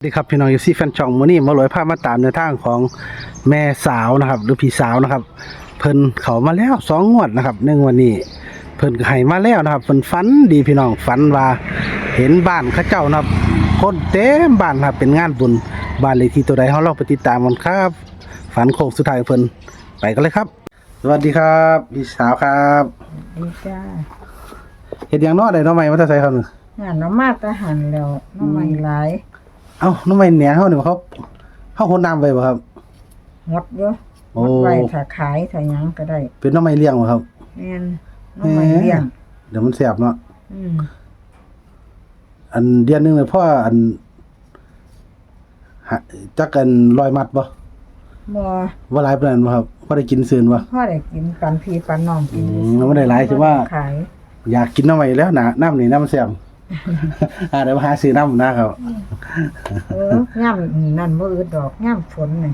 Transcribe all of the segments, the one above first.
สวัสดีครับพี่น้องยูซี่แฟนช่องมื้อนี้มาลอยภาพมาตามในวทางของแม่สาวนะครับ หรือพี่สาวนะครับ เพิ่นเขามาแล้วสองงวดนะครับหนึ่งวันนี้ เพิ่นก็ให้มาแล้วนะครับเพิ่นฝันดีพี่น้องฝันว่าเห็นบ้านเขาเจ้านะครับ คนเต็มบ้านครับเป็นงานบุญบ้านเลขที่ตัวใดเฮาลองไปติดตามกันครับ ฝันโค้งสุดท้ายของเพิ่นไปกันเลยครับ สวัสดีครับพี่สาวครับดีจ้าเฮ็ดหยังเนาะได้เนาะใหม่มาแต่ไสครับนี่งานน้ำมาตะหันแล้วน้ำใหม่หลาย เอ้าน้องใหม่แหนเฮานี่บ่ครับเฮาโหดน้ำไว้บ่ครับ หมดเยอะหโอ้มดไว้ถ้าขายถ้าหยังก็ได้เป็นน้องใหม่เลี้ยงบ่ครับแม่นน้ำใหม่เลี้ยง เดี๋ยวมันแสบเนาะอืมอันเดือนหนึงเลยพ่ออันหาจักกันร้อยมัดบ่บ่ว่าหลายปานนั้นบ่ครับพอได้กินซื่นบ่ พ่อได้กินปันพี่ปันน้องกินอืมแล้วบ่ได้หลายใช่ว่าขายอยากกินน้ำใหม่แล้วนะน้ำนี่น้ำมันแซ่บอ่าเดี๋ยวมาหาซื้อน้ำนะครับ เออย่ำนั่นบ่อึดดอกย่ำฝนนี่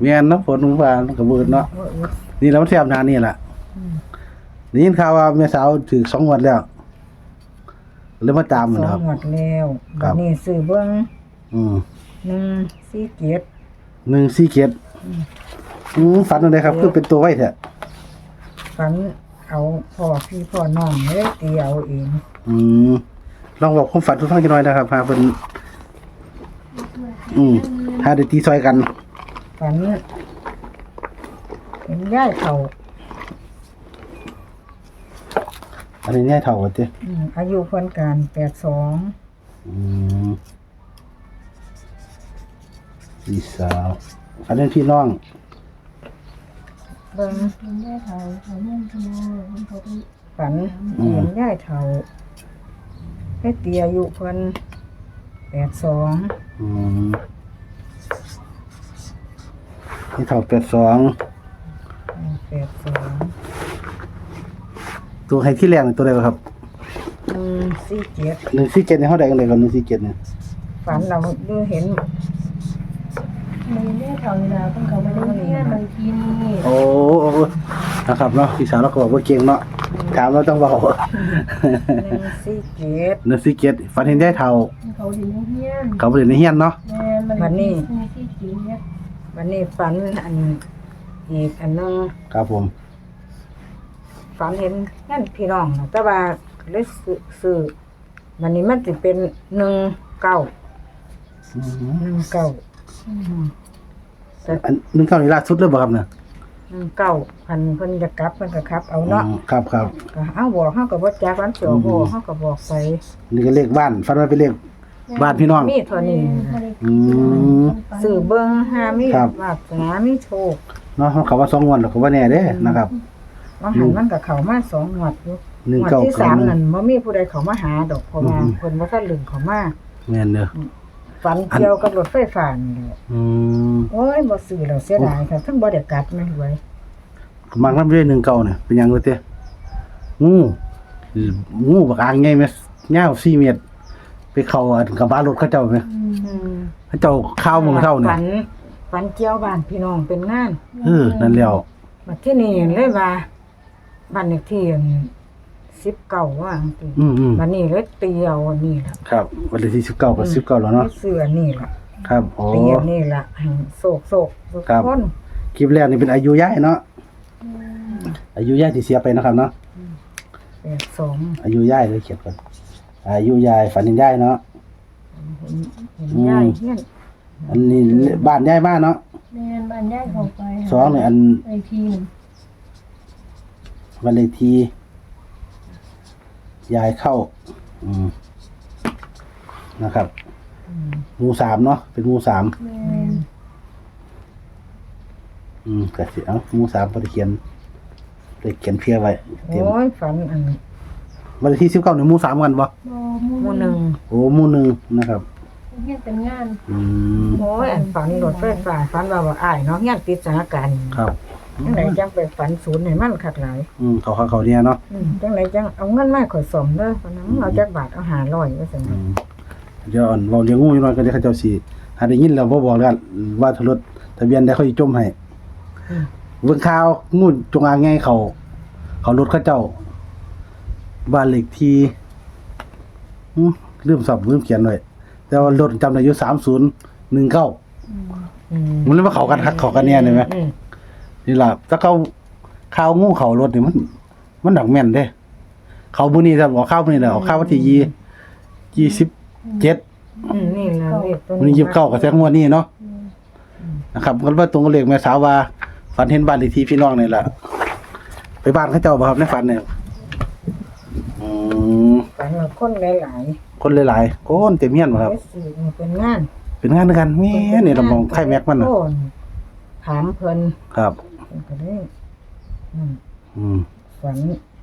เมียนน้ำฝนมันว่ามันก็เบิดเนาะบ่อึดนี่แล้วมันแซ่บนานนี่แหละอืมได้ยินข่าวว่าแม่สาวถือสองงวดแล้วเลยมาตามมันสอนะคงรับ หมดแล้วครับับดนี้ซื้อเบิ่งอืมหนึ่งสี่เจ็ดหนึ่งสี่เกียรติอืมฝันอะไรครับ คือเป็นตัวไว้แท้ฝันเอาพ่อพี่พ่อน้องเลยตีเอาเอง อืมลองบอกความฝันทุกท่านกันหน่อยนะครับหาเป็น อืมหาได้ตีซอยกันฝันเห็นย่ายเขาอันนี้ง่ายเท่ากันเจ้อืมอายุเพิ่นการแปดสองอืมพี่สาวอันนี้พี่น้องเบิ่งคุณแม่เขาเขาเล่นขโมยคุณเขาไปฝันเห็นย่ายเฒ่าให้เตียอายุเพิ่น แปดสองอืมนี่เท่าแปดสองแปดสองตัวให้ที่แรงนี่ตัวใดวะครับหนึ่งสี่เจ็ดหนึ่งสี่เจ็ดในห้องใดกันเลยกับหนึ่งสี่เจ็ดเนี่ยฝันเราดูเห็นมันแม่เขาเวลาคุณเขาไปเล่นเที่ยบางทีนี่โอ้โอ้โอ้นะครับเนาะพี่สาวเราก็บอกว่าเก่งเนาะ ถามเราต้องบอกหนึ่งสี่เจ็ดหนึ่งสี่เจ็ดฝันเห็นได้เท่า เขาถึงเที่ยนเขาไปเรียนในเฮียนเนาะ แม่มันที่กินเนี่ยวันนี้ฝันอันอีกอันหนึงครับผม ฝันเห็นนั่นพี่น้องน่ะแต่ว่าเลยซื้อซื้อวันนี้มันจะเป็นหนึ่งเก้าอืมหนึ่งเก้าแต่อันหนึ่งเก้านี่ล่าสุดเลยบ่ครับเนี่ย หนึ่งเก้าพันเพิ่นจะกลับเพิ่นก็ครับ เอาเนาะอืมครับครับก็เอาบอกเฮาก็บ่จักวันเสียวบ่เฮาก็บอกไปนี่ก็เลขบ้านฝันว่าเป็นเลขบ้านพี่น้อง มีเท่านี้อืม ซื้อเบิ่งหามีครับ วาสนามีโชคเนาะเขาว่าสองงวันหรอกเขาว่าแน่เด้นะครับว่าหันมันก็เข้ามาสองงวดอยู่หนึ่งงวดเก้าที่เก้าสามหนึ่ง นั่นบ่มีผู้ใดเข้ามาหาดอกเพราะว่าอืม เพิ่นบ่ทันลึงเข้ามา แม่นเด้อ ฝันเกี่ยวกับรถไฟฟ้านี่แหละอืมโอ้ยบ่ซื้อแล้วเสียดายค่ะทั้งบ่ได้กัดแม่หวยมักนำด้วยหนึ่งเก้าเนี่ยเป็นหยังเลยเต้งูงูบักอ่างไงแม่ยาว4เมตร ไปเข้าอันกับบ้านรถเขาเจ้าแม่อืมเขาเจ้าข้าวมือเท่าเนี่ยฝันฝันเกี่ยวบ้านพี่น้องเป็นงาน เออนั่นแล้วมาที่นี่เลยว่าบ้านเลขที่ สิบเก้าว่าจังซี่อืมอืมวันนี้เลยเตียวอันนี่ล่ะครับวันที่สิบเก้ากับสิบเก้าแล้วเนาะ เสื้ออันนี่ล่ะครับโอ้เตียวนี่ล่ะให้โศกโศกทุกครับ คนคลิปแรกนี่เป็นอายุย่ายเนาะ อายุย่ายที่เสียไปนะครับเนาะ แปดสองอายุย่ายเลยเขียนก่อนอายุยายฝันเห็นย่ายเนาะ เห็นยายเฮียนอันนี้บ้านย่ายบ้านเนาะแม่บ้านย่ายเขาไปสองเนี่ยอันไอทีหนึ่งวันเลขที่ ยายเข้า อืมนะครับหมู่สามเนาะเป็นหมู่สามแม่อืมกสิเอาหมู่สามพอได้เขียนได้เขียนเพียไว้เตรียมโอ้ยฝันอันวันเลขที่สิบเก้าเนี่ยหมู่สามกันปะบอมูหมู่หนึ่งโอ้หมู่หนึ่งนะครับเฮียเป็นงานอืมโอ้ยอันฝันรถไฟฟ้าฝันว่าว่าอ้ายเนาะเฮียนติดสถานการณ์ครับ จังไดจังไปฝันศูนย์ให้มันคักหลายอืมเขาเขาเขาเนี่ยเนาะอืมจังไดจังเอาเงินมาข่อยสมเด้อเพราะนั้นเอาจักบาทเอา500ว่าซั่นอืมเดี๋ยวอ่อนเราเลี้ยงงูอยู่หน่อยก็ได้เขาเจ้าสีหาได้ยินแล้วบ่บอกกันว่าทะรถทะเบียนได้เขาสิจมให้อืมเบิ่งข่าวงูจงอางไงเขา เขารถเขาเจ้า บ้านเลขที่อืมลืมสอบลืมเขียนไว้แต่ว่ารถจำได้อยู่3019อืมมันเลยว่าเขากันคักเขากันแน่เลยไหมอืม นี่ล่ะถ้าเขาข้าวงูเขารถนี่มัน มันดักแม่นเด้ เขาบุนี้ครับออกข้าวบุนี้แหละออกข้าววันที่ยี่ยี่สิบเจ็ดอืมนี่ล่ะเลขตัววันนี้ยี่สิบเก้ากับแซงงวดนี้เนาะนะครับก็ว่าตรงกับเลขแม่สาวว่าฝันเห็นบ้านเลขที่พี่น้องนี่แหละไปบ้านเขาเจ้าบ่ครับในฝันเนี่ยอืมฝันว่าคนหลายคนหลายๆคนเต็มเฮียนบ่ๆครับ ไปซื้อนี่เป็นงานเป็นงานด้วยกันแม่นี่เรามองไข่แม็กมันน่ะโอ้ถามเพิ่นครับเพิ่นก็ได้อืมอืมฝัน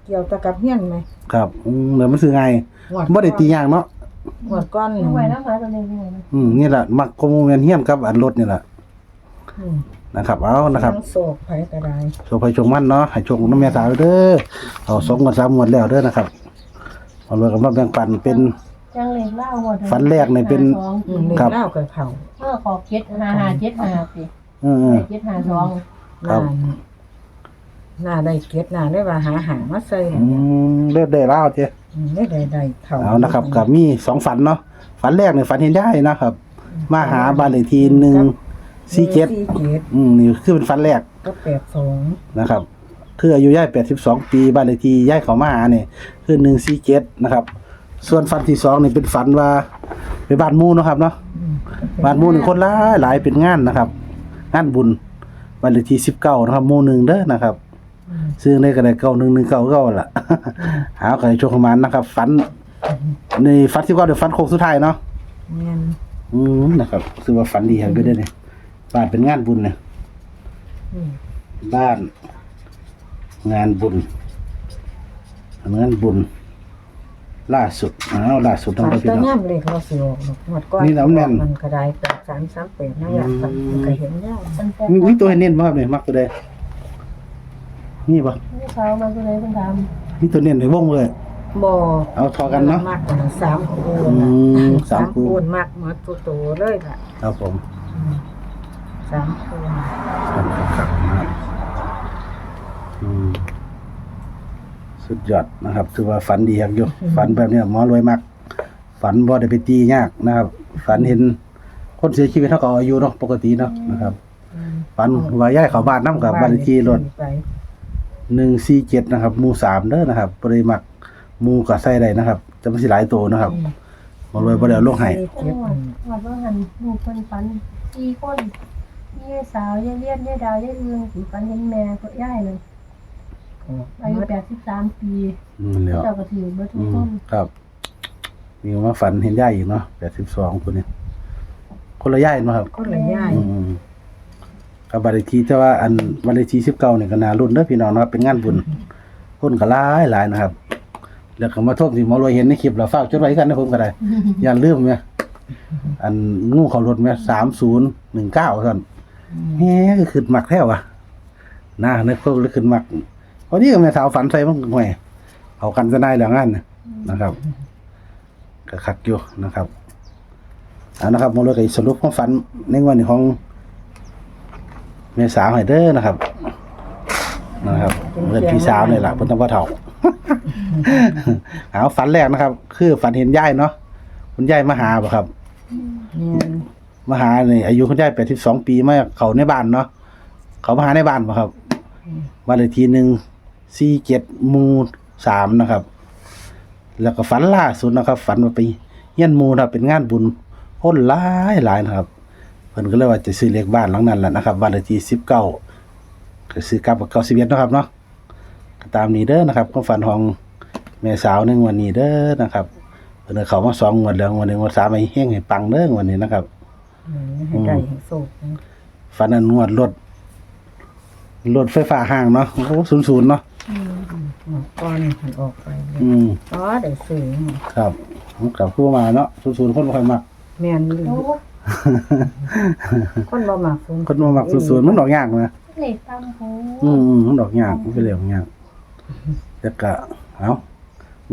เกี่ยวกับกับเฮียนไหมครับอืมเดี๋ยวมันซื้อไงงวดบ่ได้ตีอย่างเนาะงวดก้อนเอาไว้แล้วหาตัวเองยังไงนะอืมนี่แหละมักกโมเมนเฮียนกับอันรถนี่แหละอืมนะครับ เอานะครับ ทั้งโศกไผก็ได้โชคไปโชคมันเนาะให้โชคน้ำแม่สาวเด้อเอาสองกันสามงวดแล้วเด้อนะครับเอาเลยกันมาแบ่งปันเป็นจังเลยเล่าหมดฝันแรกเนี่ยเป็นสองอืมเล่ครับ เล่ากับเขาเมื่อขอบเจ็ดห้าห้าเจ็ดห้าสิเออเจ็ดห้าสอง หน้าหน้าได้เก็ดหน้าได้ว่าหาหางมาใส่ๆอืมเลือดได้แล้วเจ้อืมได้ได้ได้เขาเอานะครับกับมีสองฝันเนาะฝันแรกเนี่ยฝันเห็นได้นะครับ มาหาบ้านเลขที่หนึ่งสี่เจ็ดสี่เจ็ดอืมนี่คือเป็นฝันแรกก็แปดสองนะครับ คืออายุย่ายแปดสิบสองปีบ้านเลขที่ย่ายเขามาหาเนี่ยคือหนึ่งสี่เจ็ดนะครับ ส่วนฝันที่สองนี่เป็นฝันว่าไปบ้านหมูเนาะครับเนาะอืมบ้านหมู่หนึ่งคนหลายหลายเป็นงานนะครับ งานบุญ วันเลขที่สิบเก้านะครับหมู่หนึ่งเด้อนะครับอืมซึ่งในกระไดเก้าหนึ่งหนึ่งเก้าเก้าล่ะหาใครโชคประมาณนะครับ ฝันในฝันที่ก็เดี๋ยวฝันโค้งสุดท้ายเนาะแม่นอืมนะครับคือว่าฝันดีครับก็ได้เนี่ยบ้านเป็นงานบุญเนี่ยอืมบ้าน งานบุญงานบุญ ล่าสุดอ้าวล่าสุดต้องฝันไปพี่ตัวน้อง ย่ำเลยเขาสิออกหรอกงวดก้อนนี่แล้วแม่น มันก็ได้แปดสามสามแปดนั่นแหละอืมมันก็เห็นแล้วมันแปดมีมีตัวให้เน้นบ่ครับเนี่ยมักตัวใดนี่ปะนี่เขามาตัวไหนเป็นดมีตัวเน้นในวงเลย บ่เอาทอกันเนาะ มากกว่าสามคูณอืมสาสามมคูณคูณมากเหมือนตัวโตเลยล่ะครับผมอืมสามคูณครับครับครับอืม สุดยอดนะครับ ถือว่าฝันดีครับอยู่ฝันแบบเนี้ยหมอรวยมาก ฝันบ่ได้ไปตียากนะครับ ฝันเห็นคนเสียชีวิตเท่ากับอายุเนาะปกติเนาะนะครับอืมฝันว่าย้ายเข้าบ้านนํกับบ้านเลขที่รถไป147นะครับหมู่สามเด้อนะครับบ่ได้มักหมู่ก็ใส่ได้นะครับจะไม่สิหลายโตนะครับอืมหมอรวยบ่ได้เอาลงให้สี่ำเจ็ดวัดวัดว่าหันลูกคนฝันสี่คนยี่สาวยายเลียนยายดาวยายเอืองสีฝันเห็นแม่ก็ย่ายเลย อายุแปดสิบสามปีอืมแล้ว เจ้าก็ถือเบอร์ทุอืกมคนครับมีมาฝันเห็นย่ายอีกเนาะ82คนนี้คนละย่ายเนาะครับ คนละย่ายอืมกับบาริทีแต่ว่าอันบาริทีสิบเก้าเนี่ยก็น่ารุ่นเด้อพี่น้องนะครับเป็นงานบุญคนก็หลายหลายนะครับ แล้วก็มาโทษที่หมอรวยเห็นในคลิปแล้วฝากจดไว้กันนะผมก็ได้ อย่าลืมไหมอันงูเขารถไหมสามศูนย์หนึ่งเก้าท่านแฮ่ก็ขึ้นมักแท้วะน่านึกเพิ่งเลยขึ้นมัก พอดีก็แม่สาวฝันใส่มันห่วยเอากันจะได้แล้วงานน่ะนะครับก็คักอยู่นะครับเอานะครับหมอรวยก็สรุปความฝันในวันนี้ของเมษาให้เด้อนะครับ นะครับเพื่อนพี่สาวนี่แหละเพิ่นต้องบ่เฒ่าเอาฝันแรกนะครับ คือฝันเห็นยายเนาะคุณยายมาหาบ่ครับเนี่ยมาหานี่อายุคุณยาย82ปีมาเขาในบ้านเนาะเขามาหาในบ้านบ่ครับบ้านเลขที่ 1 47หมู่3นะครับ แล้วก็ฝันล่าสุดนะครับ ฝันว่าไปเฮียนหมู่นะครับเป็นงานบุญคนหลายหลายนะครับเพิ่นก็เลยว่าจะซื้อเลขบ้านหลังนั้นแหละนะครับบ้านเลขที่สิบเก้าก็ซื้อกลับกับเก้าสิบเอ็ดนาะครับเนาะก็ตามนี้เด้อนะครับความฝันของแม่สาวในงวันนี้เด้อนะครับเพิ่นก็เขามาสองงวดแล้วงวันหนึงงวันสามให้เฮงให้ปังเด้องวันนี้นะครับให้ได้ให้โศกนะฝันอันงวดรถรถไฟฟ้าห้างเนาะโอ้ศูนย์ศูนย์เนาะงวด ก้อนมันออกไปเลยอืมอ๋อได้ซื้อมาครับกลับคู่มาเนาะศูนย์ศูนย์คนบ่ค่อยมัก แม่นอยู่โอ้คนบ่มักศูนย์คนบ่มักศูนย์ศูนย์มันดอกยากนะเหล็กตามหูอืมอืมมันดอกยากมันเป็นเรื่องยากแต่ก็เอา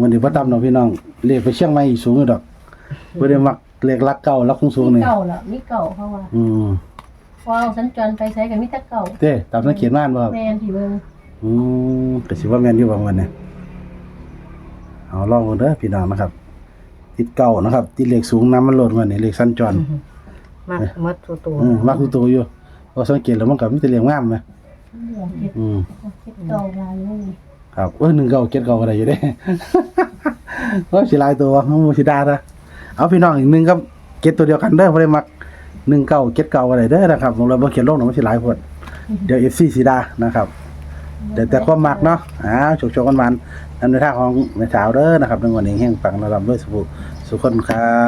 วันนี้พ่อตำเนาะพี่น้องเรียกไปเชียงใหม่อีกสูงอยู่ดอกบ่ได้มักเลขลักเก่าลักคงสูงมีนี่เก่าละมีเก่าเพราะว่าอืมพอเราสัญจรไปใช้กันมีแต่เก่าเด้ตามสังเกตมาบ่ครับแมนที่เบิ่ง อืมก็สิว่าแม่นอยู่บางวันเนี่ยเอาลองดูเด้อพี่น้องนะครับ ติดเก่านะครับ ติดเลขสูงน้ำมันโหลดมานี่เลขสั้นจรมากหมดตัวตัวอืมมักคือตัวอยู่พอสังเกตแล้วมันก็มีแต่เรียงงามนะเหลือเก็บอืมเก็บเก่าลายเลยครับเออหนึ่งเก่าเก็ดเก่าก็ได้อยู่เด้ก็สิหลายตัวมันบ่สิดาซะเอาพี่น้องอีกหนึงกับเก็ดตัวเดียวกันเด้อบ่ได้มักหนึ่งเก่าเก็ดเก่าก็ได้เด้อนะครับผมเราบ่เขียนลงหรอกมันสิหลายพดเดี๋ยว FC สิดานะครับ เดี๋ยวแต่ความมักเนาะอ่าโชคๆกันมันนำในทาของแม่สาวเด้อนะครับในวันนี้แห่งปังระลำด้วยสุขสุขคนครับ